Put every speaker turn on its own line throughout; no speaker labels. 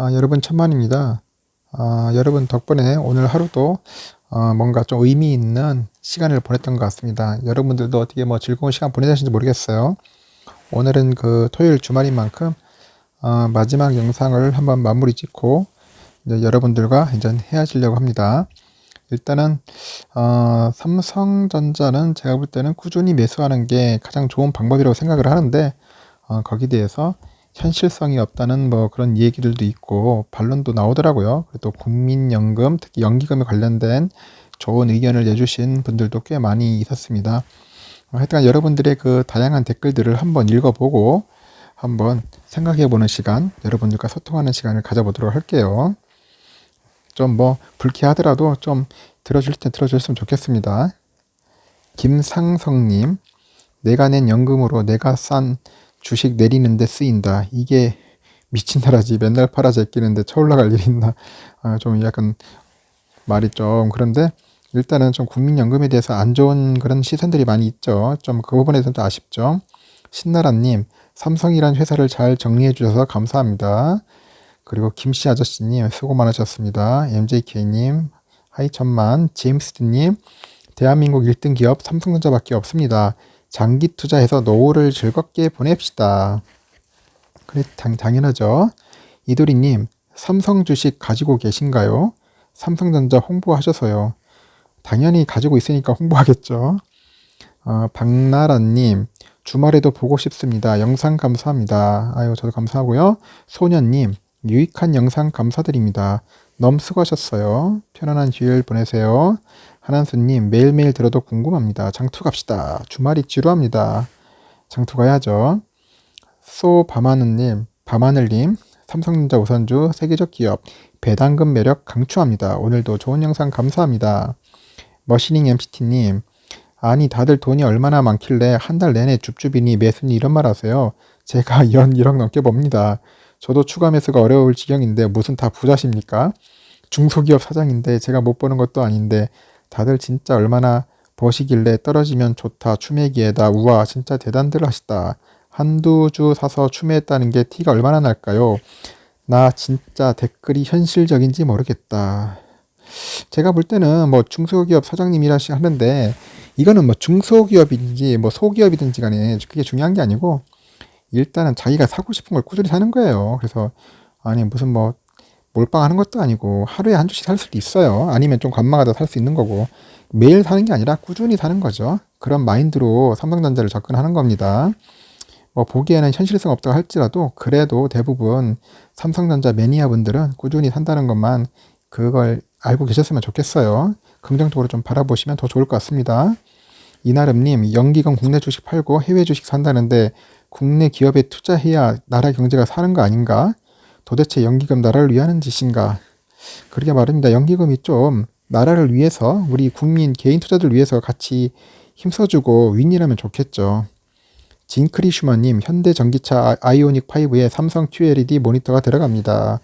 아, 여러분 천만입니다. 아, 여러분 덕분에 오늘 하루도 어, 뭔가 좀 의미 있는 시간을 보냈던 것 같습니다. 여러분들도 어떻게 뭐 즐거운 시간 보내셨는지 모르겠어요. 오늘은 그 토요일 주말인 만큼 어, 마지막 영상을 한번 마무리 짓고 이제 여러분들과 이제 헤어지려고 합니다. 일단은 어, 삼성전자는 제가 볼 때는 꾸준히 매수하는 게 가장 좋은 방법이라고 생각을 하는데 어, 거기에 대해서 현실성이 없다는 뭐 그런 얘기들도 있고 반론도 나오더라고요. 또 국민연금 특히 연기금에 관련된 좋은 의견을 내주신 분들도 꽤 많이 있었습니다. 하여튼 여러분들의 그 다양한 댓글들을 한번 읽어보고 한번 생각해보는 시간, 여러분들과 소통하는 시간을 가져보도록 할게요. 좀 뭐 불쾌하더라도 좀 들어줄 때 들어줬으면 좋겠습니다. 김상성님, 내가 낸 연금으로 내가 싼 주식 내리는데 쓰인다. 이게 미친 나라지. 맨날 팔아 제끼는데 쳐올라갈 일 있나. 아, 좀 약간 말이 좀 그런데 일단은 좀 국민연금에 대해서 안 좋은 그런 시선들이 많이 있죠. 좀 그 부분에 대해서 아쉽죠. 신나라님, 삼성이란 회사를 잘 정리해 주셔서 감사합니다. 그리고 김씨 아저씨님, 수고 많으셨습니다. MJK님, 하이 천만, 제임스님, 대한민국 1등 기업 삼성전자밖에 없습니다. 장기 투자해서 노후를 즐겁게 보냅시다. 그래, 당, 당연하죠. 이도리님, 삼성 주식 가지고 계신가요? 삼성전자 홍보하셔서요. 당연히 가지고 있으니까 홍보하겠죠. 어, 박나라님, 주말에도 보고 싶습니다. 영상 감사합니다. 아유, 저도 감사하고요. 소년님, 유익한 영상 감사드립니다. 너무 수고하셨어요. 편안한 주일 보내세요. 한한수님 매일매일 들어도 궁금합니다. 장투 갑시다. 주말이 지루합니다. 장투 가야죠. 소바마느님, 바마늘님, 삼성전자 우선주 세계적 기업 배당금 매력 강추합니다. 오늘도 좋은 영상 감사합니다. 머시닝 MCT님, 아니 다들 돈이 얼마나 많길래 한 달 내내 줍줍이니 매순이 이런 말 하세요. 제가 연 1억 넘게 봅니다. 저도 추가 매수가 어려울 지경인데 무슨 다 부자십니까? 중소기업 사장인데 제가 못 버는 것도 아닌데 다들 진짜 얼마나 버시길래 떨어지면 좋다 추매기에다 우와 진짜 대단들 하시다 한두 주 사서 추매했다는 게 티가 얼마나 날까요? 나 진짜 댓글이 현실적인지 모르겠다. 제가 볼 때는 뭐 중소기업 사장님이라 하는데 이거는 뭐 중소기업인지 뭐 소기업이든지 간에 그게 중요한 게 아니고 일단은 자기가 사고 싶은 걸 꾸준히 사는 거예요. 그래서 아니 무슨 뭐 몰빵하는 것도 아니고 하루에 한 주씩 살 수도 있어요. 아니면 좀 관망하다 살 수 있는 거고 매일 사는 게 아니라 꾸준히 사는 거죠. 그런 마인드로 삼성전자를 접근하는 겁니다. 뭐 보기에는 현실성 없다고 할지라도 그래도 대부분 삼성전자 매니아 분들은 꾸준히 산다는 것만 그걸 알고 계셨으면 좋겠어요. 긍정적으로 좀 바라보시면 더 좋을 것 같습니다. 이나름님, 연기금 국내 주식 팔고 해외 주식 산다는데 국내 기업에 투자해야 나라 경제가 사는 거 아닌가? 도대체 연기금 나라를 위하는 짓인가? 그러게 말입니다. 연기금이 좀 나라를 위해서 우리 국민 개인 투자들 위해서 같이 힘써주고 윈이라면 좋겠죠. 진크리 슈마님 현대 전기차 아이오닉 5에 삼성 QLED 모니터가 들어갑니다.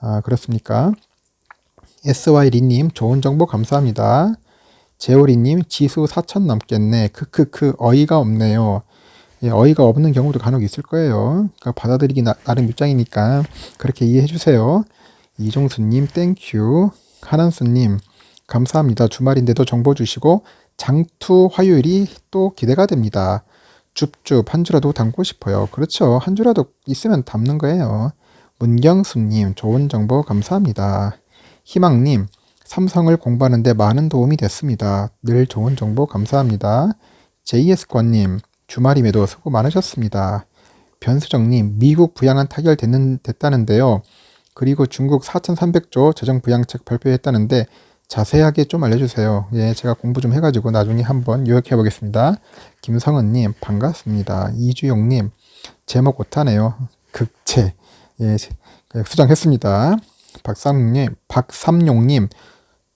아 그렇습니까? SY 리님 좋은 정보 감사합니다. 제오리님 지수 4천 넘겠네. 크크크 어이가 없네요. 예, 어이가 없는 경우도 간혹 있을 거예요. 그러니까 받아들이기 나, 름 입장이니까 그렇게 이해해 주세요. 이종수님 땡큐. 하난수님 감사합니다. 주말인데도 정보 주시고 장투 화요일이 또 기대가 됩니다. 줍줍 한 주라도 담고 싶어요. 그렇죠. 한 주라도 있으면 담는 거예요. 문경수님 좋은 정보 감사합니다. 희망님 삼성을 공부하는데 많은 도움이 됐습니다. 늘 좋은 정보 감사합니다. JS권님 주말임에도 수고 많으셨습니다. 변수정님, 미국 부양안 타결됐는, 됐다는데요. 그리고 중국 4,300조 재정 부양책 발표했다는데 자세하게 좀 알려주세요. 예, 제가 공부 좀 해가지고 나중에 한번 요약해 보겠습니다. 김성은님, 반갑습니다. 이주용님, 제목 못하네요. 극체. 예, 수정했습니다. 박삼용님, 박삼용님,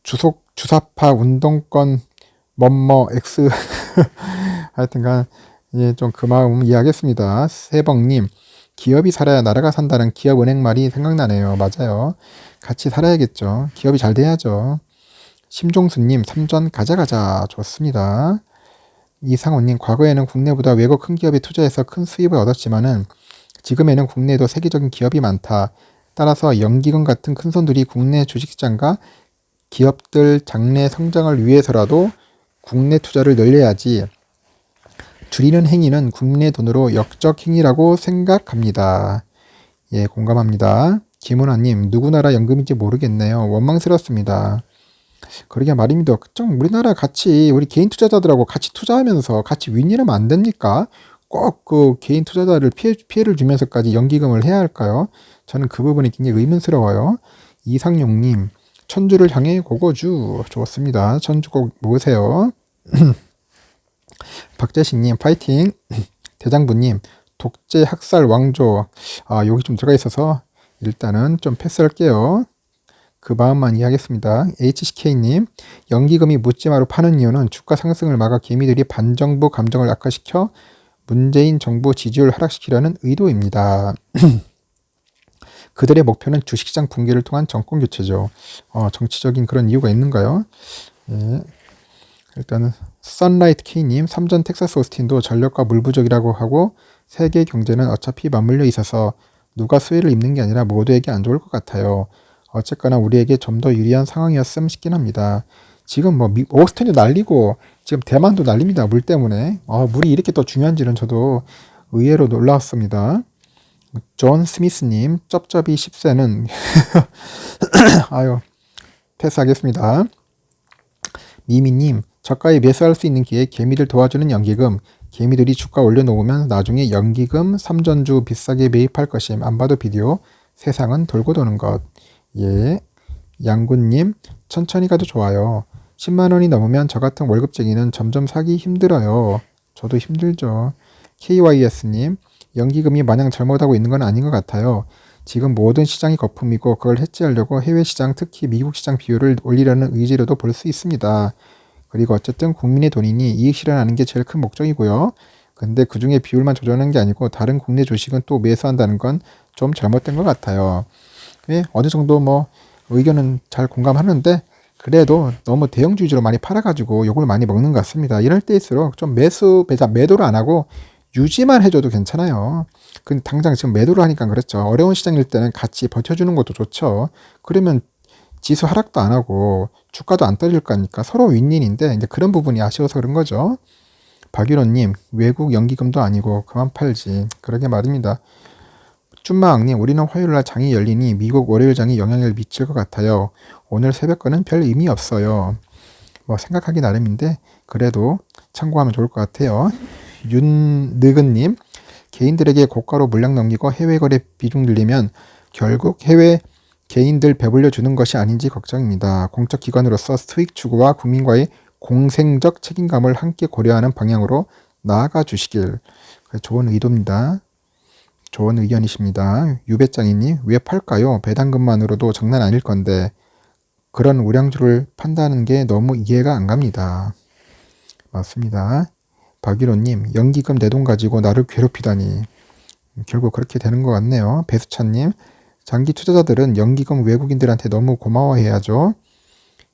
주속, 주사파 운동권, 뭐뭐, X. 하여튼간, 예, 좀그 마음 이해하겠습니다. 세벙님, 기업이 살아야 나라가 산다는 기업은행 말이 생각나네요. 맞아요. 같이 살아야겠죠. 기업이 잘 돼야죠. 심종수님, 삼전 가자 가자. 좋습니다. 이상호님, 과거에는 국내보다 외국 큰 기업에 투자해서 큰 수입을 얻었지만은 지금에는 국내에도 세계적인 기업이 많다. 따라서 연기금 같은 큰 손들이 국내 주식시장과 기업들 장래 성장을 위해서라도 국내 투자를 늘려야지 줄이는 행위는 국내 돈으로 역적 행위라고 생각합니다. 예, 공감합니다. 김은아님, 누구 나라 연금인지 모르겠네요. 원망스럽습니다. 그러게 말입니다. 좀 우리나라 같이 우리 개인 투자자들하고 같이 투자하면서 같이 윈윈하면 안 됩니까? 꼭 그 개인 투자자를 피해, 피해를 주면서까지 연기금을 해야 할까요? 저는 그 부분이 굉장히 의문스러워요. 이상용님, 천주를 향해 고고주. 좋습니다. 천주 꼭 모으세요. 박재식님, 파이팅. 대장부님, 독재 학살 왕조. 아, 여기 좀 들어가 있어서 일단은 좀 패스할게요. 그 마음만 이해하겠습니다. HCK님, 연기금이 묻지마로 파는 이유는 주가 상승을 막아 개미들이 반정부 감정을 악화시켜 문재인 정부 지지율 하락시키려는 의도입니다. 그들의 목표는 주식시장 붕괴를 통한 정권 교체죠. 어, 정치적인 그런 이유가 있는가요? 예. 일단은 선라이트 K님, 삼전 텍사스 오스틴도 전력과 물 부족이라고 하고 세계 경제는 어차피 맞물려 있어서 누가 수혜를 입는 게 아니라 모두에게 안 좋을 것 같아요. 어쨌거나 우리에게 좀 더 유리한 상황이었음 싶긴 합니다. 지금 뭐 미, 오스틴도 날리고 지금 대만도 날립니다. 물 때문에. 아, 물이 이렇게 또 중요한지는 저도 의외로 놀라웠습니다. 존 스미스님, 쩝쩝이 10세는 아유 패스하겠습니다. 미미님, 저가에 매수할 수 있는 기회 개미들 도와주는 연기금. 개미들이 주가 올려놓으면 나중에 연기금 3전주 비싸게 매입할 것임. 안 봐도 비디오. 세상은 돌고 도는 것. 예. 양군님, 천천히 가도 좋아요. 10만 원이 넘으면 저 같은 월급쟁이는 점점 사기 힘들어요. 저도 힘들죠. KYS님, 연기금이 마냥 잘못하고 있는 건 아닌 것 같아요. 지금 모든 시장이 거품이고 그걸 해지하려고 해외 시장, 특히 미국 시장 비율을 올리려는 의지로도 볼 수 있습니다. 그리고 어쨌든 국민의 돈이니 이익 실현하는 게 제일 큰 목적이고요. 근데 그 중에 비율만 조절하는 게 아니고 다른 국내 주식은 또 매수한다는 건 좀 잘못된 것 같아요. 예, 어느 정도 뭐 의견은 잘 공감하는데 그래도 너무 대형주주로 많이 팔아가지고 욕을 많이 먹는 것 같습니다. 이럴 때일수록 좀 매수, 매자, 매도를 안 하고 유지만 해줘도 괜찮아요. 그 당장 지금 매도를 하니까 그렇죠. 어려운 시장일 때는 같이 버텨주는 것도 좋죠. 그러면 지수 하락도 안 하고 주가도 안 떨어질 거니까 서로 윈윈인데 이제 그런 부분이 아쉬워서 그런 거죠. 박유로님 외국 연기금도 아니고 그만 팔지. 그러게 말입니다. 쭈마왕님 우리는 화요일날 장이 열리니 미국 월요일 장이 영향을 미칠 것 같아요. 오늘 새벽 거는 별 의미 없어요. 뭐 생각하기 나름인데 그래도 참고하면 좋을 것 같아요. 윤느근님 개인들에게 고가로 물량 넘기고 해외 거래 비중 늘리면 결국 해외 개인들 배불려 주는 것이 아닌지 걱정입니다. 공적 기관으로서 수익 추구와 국민과의 공생적 책임감을 함께 고려하는 방향으로 나아가 주시길 좋은 의도입니다. 좋은 의견이십니다. 유배짱이님 왜 팔까요? 배당금만으로도 장난 아닐 건데 그런 우량주를 판다는 게 너무 이해가 안 갑니다. 맞습니다. 박일호님 연기금 내 돈 가지고 나를 괴롭히다니 결국 그렇게 되는 것 같네요. 배수찬님 장기 투자자들은 연기금 외국인들한테 너무 고마워해야죠.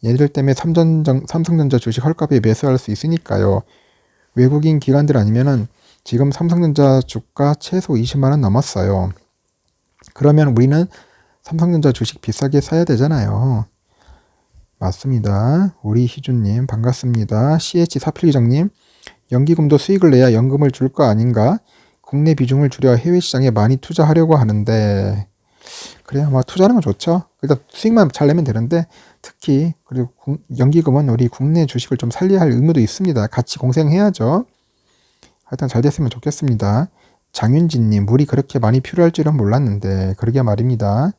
얘들 때문에 삼전정, 삼성전자 주식 헐값에 매수할 수 있으니까요. 외국인 기관들 아니면은 지금 삼성전자 주가 최소 20만원 넘었어요. 그러면 우리는 삼성전자 주식 비싸게 사야 되잖아요. 맞습니다. 우리 희준님 반갑습니다. CH 사필기장님 연기금도 수익을 내야 연금을 줄 거 아닌가? 국내 비중을 줄여 해외 시장에 많이 투자하려고 하는데 그래요. 뭐 투자하는 건 좋죠. 일단 수익만 잘 내면 되는데 특히 그리고 연기금은 우리 국내 주식을 좀 살려야 할 의무도 있습니다. 같이 공생해야죠. 하여튼 잘 됐으면 좋겠습니다. 장윤진님, 물이 그렇게 많이 필요할 줄은 몰랐는데, 그러게 말입니다.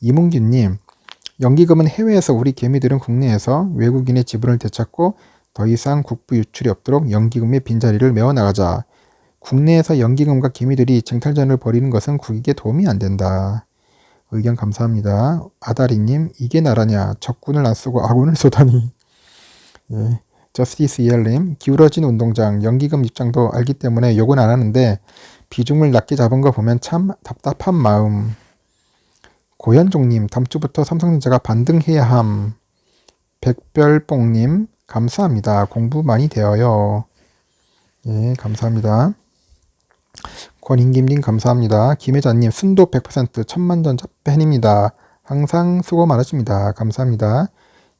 이문규님, 연기금은 해외에서 우리 개미들은 국내에서 외국인의 지분을 되찾고 더 이상 국부 유출이 없도록 연기금의 빈자리를 메워나가자. 국내에서 연기금과 개미들이 쟁탈전을 벌이는 것은 국익에 도움이 안 된다. 의견 감사합니다. 아다리님, 이게 나라냐? 적군을 안 쓰고 아군을 쏘다니. 예. 저스티스 이엘님, 기울어진 운동장, 연기금 입장도 알기 때문에 욕은 안 하는데 비중을 낮게 잡은 거 보면 참 답답한 마음. 고현종님, 다음 주부터 삼성전자가 반등해야 함. 백별뽕님, 감사합니다. 공부 많이 되어요. 예, 감사합니다. 권인김님 감사합니다. 김혜자님 순도 100% 천만전자 팬입니다. 항상 수고 많으십니다. 감사합니다.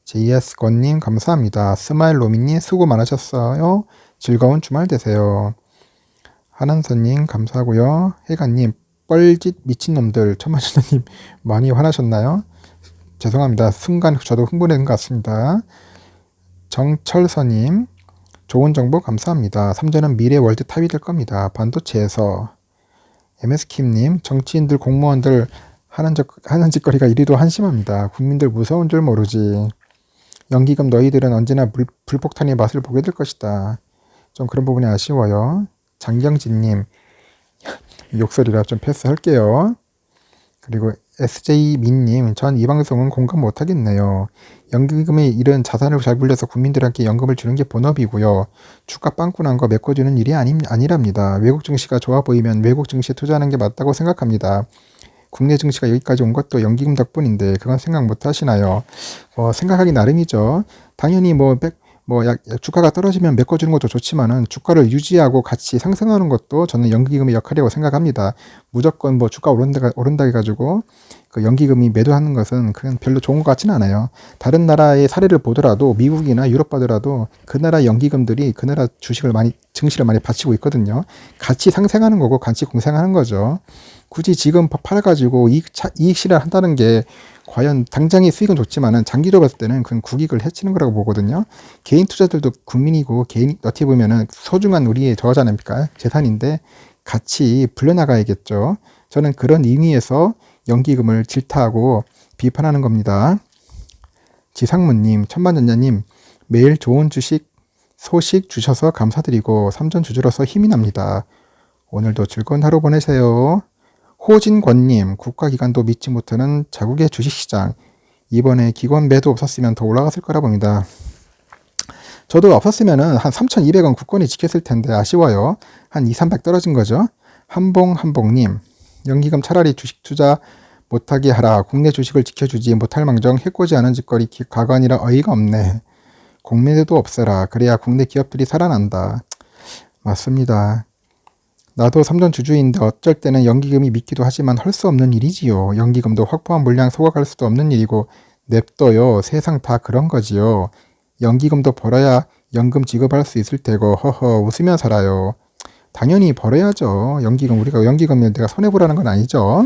JS권님 감사합니다. 스마일 로미님 수고 많으셨어요. 즐거운 주말 되세요. 한한선님 감사하고요. 혜가님 뻘짓 미친놈들 천만전자님 많이 화나셨나요? 죄송합니다. 순간 저도 흥분한 것 같습니다. 정철서님 좋은 정보 감사합니다. 삼전은 미래 월드 탑이 될 겁니다. 반도체에서 MS킴님 정치인들 공무원들 하는, 적, 하는 짓거리가 이리도 한심합니다. 국민들 무서운 줄 모르지. 연기금 너희들은 언제나 불, 불폭탄의 맛을 보게 될 것이다. 좀 그런 부분이 아쉬워요. 장경진님 욕설이라 좀 패스할게요. 그리고 SJ민님, 전 이 방송은 공감 못하겠네요. 연기금이 이런 자산을 잘 불려서 국민들에게 연금을 주는 게 본업이고요. 주가 빵꾸 난 거 메꿔주는 일이 아니, 아니랍니다. 외국 증시가 좋아 보이면 외국 증시에 투자하는 게 맞다고 생각합니다. 국내 증시가 여기까지 온 것도 연기금 덕분인데 그건 생각 못 하시나요? 어, 생각하기 나름이죠. 당연히 뭐 백, 뭐 약, 주가가 떨어지면 메꿔주는 것도 좋지만은 주가를 유지하고 같이 상승하는 것도 저는 연기금의 역할이라고 생각합니다. 무조건 뭐 주가 오른다 오른다 해가지고 그 연기금이 매도하는 것은 그냥 별로 좋은 것 같지는 않아요. 다른 나라의 사례를 보더라도 미국이나 유럽 보더라도 그 나라 연기금들이 그 나라 주식을 많이 증시를 많이 바치고 있거든요. 같이 상생하는 거고 같이 공생하는 거죠. 굳이 지금 팔아가지고 이익, 차, 이익 실현 한다는 게 과연 당장의 수익은 좋지만은 장기로 봤을 때는 그건 국익을 해치는 거라고 보거든요. 개인 투자들도 국민이고 개인 어떻게 보면은 소중한 우리의 저하지 않습니까? 재산인데 같이 불려나가야겠죠. 저는 그런 의미에서 연기금을 질타하고 비판하는 겁니다. 지상무님, 천만전자님, 매일 좋은 주식, 소식 주셔서 감사드리고 삼전 주주로서 힘이 납니다. 오늘도 즐거운 하루 보내세요. 호진권님, 국가기관도 믿지 못하는 자국의 주식시장. 이번에 기관 매도 없었으면 더 올라갔을 거라 봅니다. 저도 없었으면은 한 3,200원 국권이 지켰을 텐데 아쉬워요. 한 2, 300 떨어진 거죠. 한봉한봉님, 연기금 차라리 주식 투자 못하게 하라. 국내 주식을 지켜주지 못할 망정 해코지 않은 짓거리 가관이라 어이가 없네. 공매도 없애라. 그래야 국내 기업들이 살아난다. 맞습니다. 나도 삼전 주주인데 어쩔 때는 연기금이 믿기도 하지만 할 수 없는 일이지요. 연기금도 확보한 물량 소각할 수도 없는 일이고 냅둬요. 세상 다 그런 거지요. 연기금도 벌어야 연금 지급할 수 있을 테고 허허 웃으며 살아요. 당연히 벌어야죠. 연기금 우리가 연기금을 내가 손해 보라는 건 아니죠.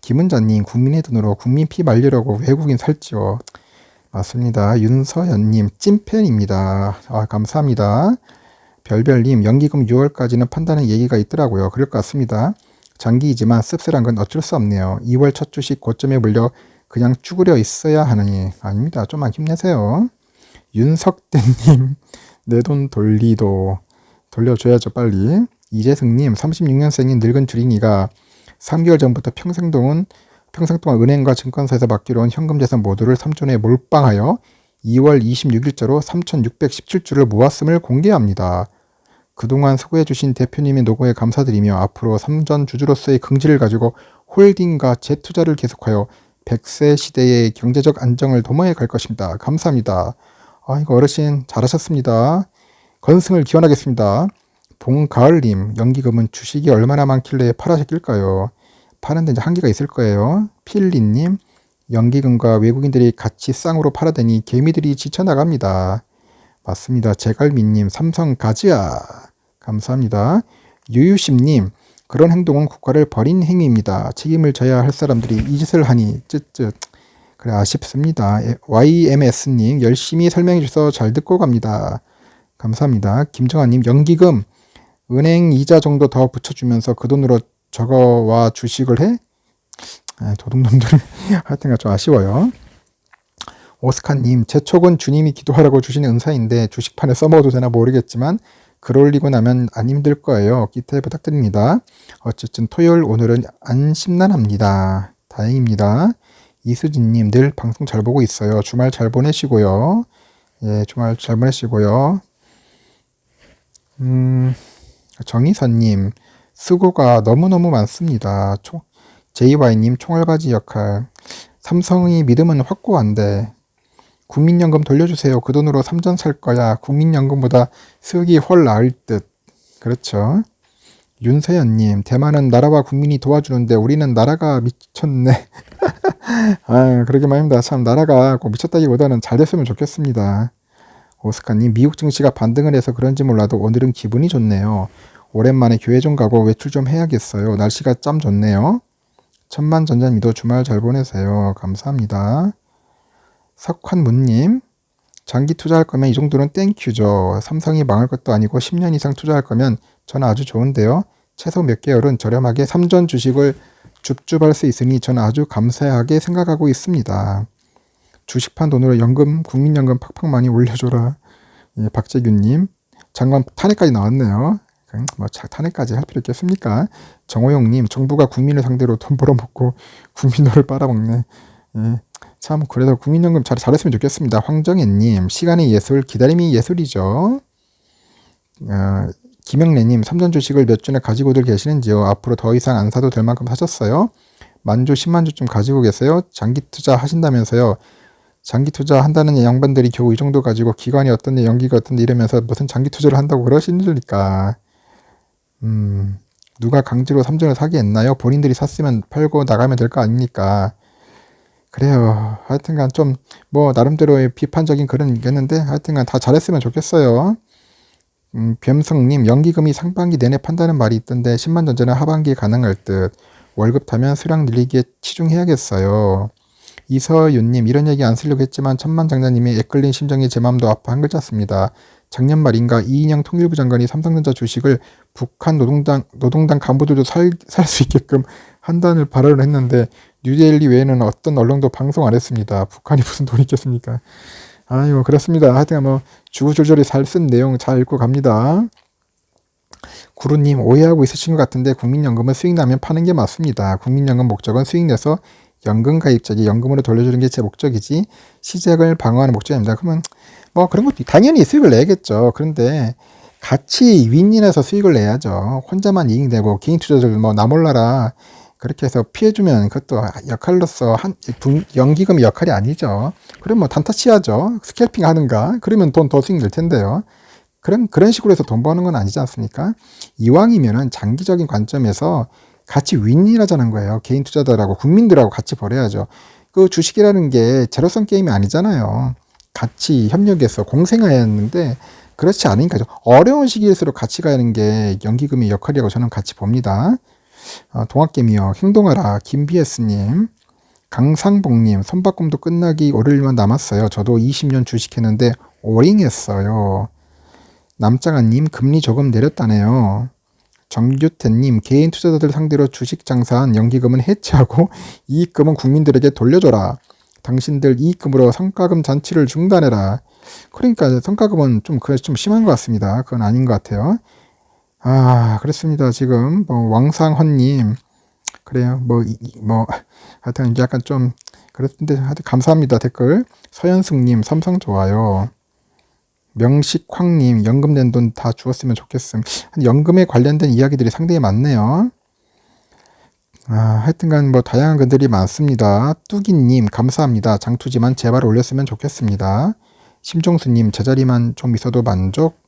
김은자님 국민의 돈으로 국민 피 말리려고 외국인 살지요. 맞습니다. 윤서연님 찐팬입니다. 아 감사합니다. 별별님 연기금 6월까지는 판다는 얘기가 있더라고요. 그럴 것 같습니다. 장기이지만 씁쓸한 건 어쩔 수 없네요. 2월 첫 주식 고점에 물려 그냥 쭈그려 있어야 하느니 아닙니다. 좀만 힘내세요. 윤석대님 내 돈 돌리도 돌려줘야죠 빨리. 이재승님 36년생인 늙은 주린이가 3개월 전부터 평생동은 평생 동안 은행과 증권사에서 맡기로 온 현금 재산 모두를 3존에 몰빵하여 2월 26일자로 3,617주를 모았음을 공개합니다. 그동안 수고해주신 대표님의 노고에 감사드리며 앞으로 삼전 주주로서의 긍지를 가지고 홀딩과 재투자를 계속하여 100세 시대의 경제적 안정을 도모해 갈 것입니다. 감사합니다. 아, 이거 어르신 잘하셨습니다. 건승을 기원하겠습니다. 봉가을님, 연기금은 주식이 얼마나 많길래 팔아셨길까요? 파는데 이제 한계가 있을 거예요. 필리님, 연기금과 외국인들이 같이 쌍으로 팔아대니 개미들이 지쳐나갑니다. 맞습니다. 제갈미님, 삼성 가즈아. 감사합니다. 유유심님, 그런 행동은 국가를 버린 행위입니다. 책임을 져야 할 사람들이 이 짓을 하니, 쯧쯧. 그래, 아쉽습니다. YMS님, 열심히 설명해 주셔서 잘 듣고 갑니다. 감사합니다. 김정아님, 연기금, 은행 이자 정도 더 붙여주면서 그 돈으로 저거와 주식을 해? 아, 도둑놈들 하여튼가 좀 아쉬워요. 오스카님, 제 촉은 주님이 기도하라고 주신 은사인데 주식판에 써먹어도 되나 모르겠지만 글 올리고 나면 안 힘들 거예요. 기대 부탁드립니다. 어쨌든 토요일 오늘은 안 심란합니다. 다행입니다. 이수진님 늘 방송 잘 보고 있어요. 주말 잘 보내시고요. 예, 주말 잘 보내시고요. 음. 정희선님, 수고가 너무너무 많습니다. 총, JY님, 총알바지 역할. 삼성이 믿음은 확고한데, 국민연금 돌려주세요. 그 돈으로 삼전 살 거야. 국민연금보다 수익이 훨 나을 듯. 그렇죠. 윤세연님, 대만은 나라와 국민이 도와주는데 우리는 나라가 미쳤네. 아, 그러기만 합니다. 참, 나라가 꼭 미쳤다기보다는 잘 됐으면 좋겠습니다. 오스카님, 미국 증시가 반등을 해서 그런지 몰라도 오늘은 기분이 좋네요. 오랜만에 교회 좀 가고 외출 좀 해야겠어요. 날씨가 참 좋네요. 천만 전자님도 주말 잘 보내세요. 감사합니다. 석환문님, 장기 투자할 거면 이 정도는 땡큐죠. 삼성이 망할 것도 아니고 10년 이상 투자할 거면 저는 아주 좋은데요. 최소 몇 개월은 저렴하게 삼전 주식을 줍줍할 수 있으니 저는 아주 감사하게 생각하고 있습니다. 주식판 돈으로 연금, 국민연금 팍팍 많이 올려줘라. 예, 박재균님, 장관 탄핵까지 나왔네요. 음, 뭐 자, 탄핵까지 할 필요 있겠습니까? 정호영님, 정부가 국민을 상대로 돈 벌어먹고 국민노를 빨아먹네. 예, 참 그래도 국민연금 잘 잘했으면 좋겠습니다. 황정혜님, 시간의 예술, 기다림이 예술이죠. 어, 김영래님, 삼전 주식을 몇 주나 가지고들 계시는지요? 앞으로 더 이상 안 사도 될 만큼 사셨어요? 만주 10만 주쯤 가지고 계세요? 장기 투자 하신다면서요? 장기 투자 한다는 양반들이 겨우 이 정도 가지고 기관이 어떤데 연기가 어떤데 이러면서 무슨 장기 투자를 한다고 그러시니까 음 누가 강제로 삼전을 사게 했나요? 본인들이 샀으면 팔고 나가면 될 거 아닙니까? 그래요. 하여튼간 좀 뭐 나름대로의 비판적인 글은 있겠는데 하여튼간 다 잘했으면 좋겠어요. 음, 뱀성님 연기금이 상반기 내내 판다는 말이 있던데 10만 전자는 하반기에 가능할 듯 월급 타면 수량 늘리기에 치중해야겠어요. 이서윤님 이런 얘기 안 쓰려고 했지만 천만 장자님의 애끌린 심정이 제 마음도 아파 한 글자 씁니다. 작년 말인가 이인영 통일부 장관이 삼성전자 주식을 북한 노동당 노동당 간부들도 살 수 있게끔 한다는 발언을 했는데 뉴데일리 외에는 어떤 언론도 방송 안 했습니다. 북한이 무슨 돈이 있겠습니까? 아이고 그렇습니다. 하여튼 뭐 주구조절히 잘쓴 내용 잘 읽고 갑니다. 구루님 오해하고 있으신 것 같은데 국민연금은 수익 나면 파는 게 맞습니다. 국민연금 목적은 수익 내서 연금 가입자에게 연금으로 돌려주는 게 제 목적이지 시작을 방어하는 목적이 아닙니다. 그러면 뭐 그런 것도 당연히 수익을 내겠죠. 그런데 같이 윈윈해서 수익을 내야죠. 혼자만 이익 내고 개인 투자들 뭐 나몰라라 그렇게 해서 피해주면 그것도 역할로서 한 연기금의 역할이 아니죠. 그럼 뭐 단타 치야죠. 스캘핑 하는가? 그러면 돈 더 수익 낼 텐데요. 그런 그런 식으로 해서 돈 버는 건 아니지 않습니까? 이왕이면은 장기적인 관점에서 같이 윈윈하자는 거예요. 개인 투자자들하고 국민들하고 같이 벌어야죠. 그 주식이라는 게 제로섬 게임이 아니잖아요. 같이 협력해서 공생해야 하는데 그렇지 않으니까 어려운 시기일수록 같이 가는 게 연기금의 역할이라고 저는 같이 봅니다. 어, 동학개미요. 행동하라. 김비에스님. 강상봉님. 선박꿈도 끝나기 오일만 남았어요. 저도 20년 주식했는데 오링했어요. 남장아님. 금리 조금 내렸다네요. 정규태님. 개인 투자자들 상대로 주식 장사한 연기금은 해체하고 이익금은 국민들에게 돌려줘라. 당신들 이익금으로 성과금 잔치를 중단해라. 그러니까 성과금은 좀, 그래, 좀 심한 것 같습니다. 그건 아닌 것 같아요. 아, 그렇습니다. 지금, 뭐, 왕상헌님. 그래요. 뭐, 이, 뭐, 하여튼 약간 좀, 그렇던데, 하여튼 감사합니다. 댓글. 서현승님, 삼성 좋아요. 명식황님, 연금 낸 돈 다 주었으면 좋겠음. 연금에 관련된 이야기들이 상당히 많네요. 아, 하여튼간 뭐 다양한 글들이 많습니다. 뚜기님 감사합니다. 장투지만 제발 올렸으면 좋겠습니다. 심종수님 제자리만 좀 있어도 만족.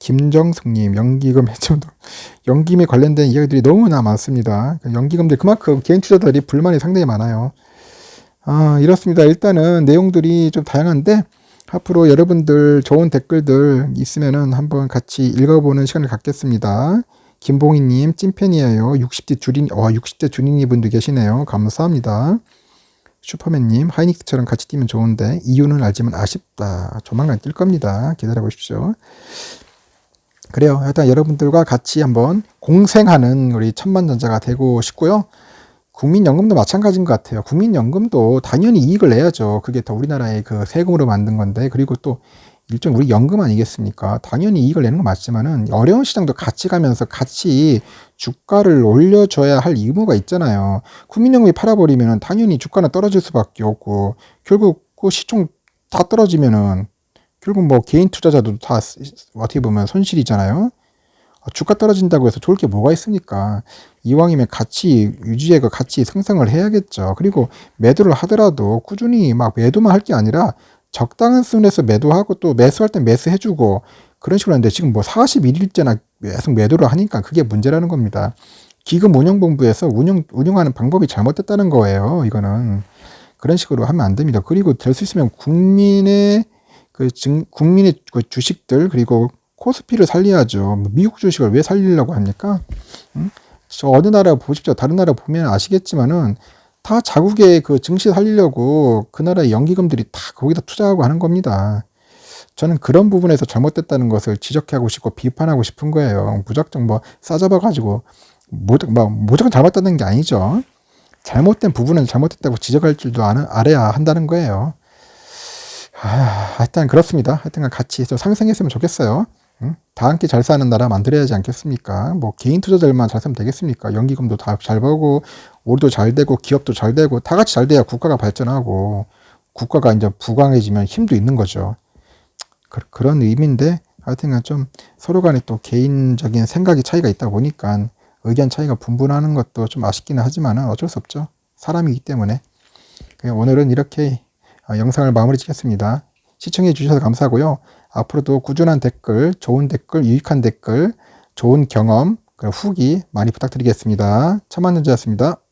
김정숙님 연기금 해점도 연기금에 관련된 이야기들이 너무나 많습니다. 연기금들 그만큼 개인 투자들이 불만이 상당히 많아요. 아 이렇습니다. 일단은 내용들이 좀 다양한데 앞으로 여러분들 좋은 댓글들 있으면은 한번 같이 읽어보는 시간을 갖겠습니다. 김봉희님 찐팬이에요. 60대 주린 와 60대 주린이 분도 계시네요. 감사합니다. 슈퍼맨님 하이닉스처럼 같이 뛰면 좋은데 이유는 알지만 아쉽다. 조만간 뛸 겁니다. 기다려 보십시오. 그래요. 일단 여러분들과 같이 한번 공생하는 우리 천만전자가 되고 싶고요. 국민연금도 마찬가지인 것 같아요. 국민연금도 당연히 이익을 내야죠. 그게 다 우리나라의 그 세금으로 만든 건데, 그리고 또 일종 우리 연금 아니겠습니까? 당연히 이익을 내는 건 맞지만은 어려운 시장도 같이 가면서 같이 주가를 올려줘야 할 의무가 있잖아요. 국민연금이 팔아버리면 당연히 주가는 떨어질 수밖에 없고, 결국 그 시총 다 떨어지면은 결국 뭐 개인 투자자도 다 어떻게 보면 손실이잖아요. 어, 주가 떨어진다고 해서 좋을 게 뭐가 있습니까? 이왕이면 같이 유지해가 같이 생성을 해야겠죠. 그리고 매도를 하더라도 꾸준히 막 매도만 할 게 아니라 적당한 수준에서 매도하고 또 매수할 때 매수해주고 그런 식으로 하는데 지금 뭐 41일째나 계속 매도를 하니까 그게 문제라는 겁니다. 기금 운영본부에서 운영 운영하는 방법이 잘못됐다는 거예요. 이거는 그런 식으로 하면 안 됩니다. 그리고 될 수 있으면 국민의 그 증, 국민의 그 주식들 그리고 코스피를 살려야죠. 뭐 미국 주식을 왜 살리려고 합니까? 음? 저 어느 나라 보십시오. 다른 나라 보면 아시겠지만은 다 자국의 그 증시 살리려고 그 나라의 연기금들이 다 거기다 투자하고 하는 겁니다. 저는 그런 부분에서 잘못됐다는 것을 지적하고 싶고 비판하고 싶은 거예요. 무작정 뭐 싸잡아가지고 무조, 뭐 무조건 잘못됐다는 게 아니죠. 잘못된 부분은 잘못됐다고 지적할 줄도 아, 알아야 한다는 거예요. 아, 하여튼 그렇습니다. 하여튼 같이 좀 상생했으면 좋겠어요. 응? 다 함께 잘 사는 나라 만들어야지 않겠습니까? 뭐 개인 투자자들만 잘 사면 되겠습니까? 연기금도 다 잘 벌고 우리도 잘 되고 기업도 잘 되고 다 같이 잘 돼야 국가가 발전하고 국가가 이제 부강해지면 힘도 있는 거죠. 그, 그런 의미인데 하여튼간 좀 서로 간에 또 개인적인 생각이 차이가 있다 보니까 의견 차이가 분분하는 것도 좀 아쉽기는 하지만 어쩔 수 없죠. 사람이기 때문에. 그냥 오늘은 이렇게 어, 영상을 마무리 짓겠습니다. 시청해 주셔서 감사하고요. 앞으로도 꾸준한 댓글, 좋은 댓글, 유익한 댓글, 좋은 경험, 후기 많이 부탁드리겠습니다. 천만년자였습니다.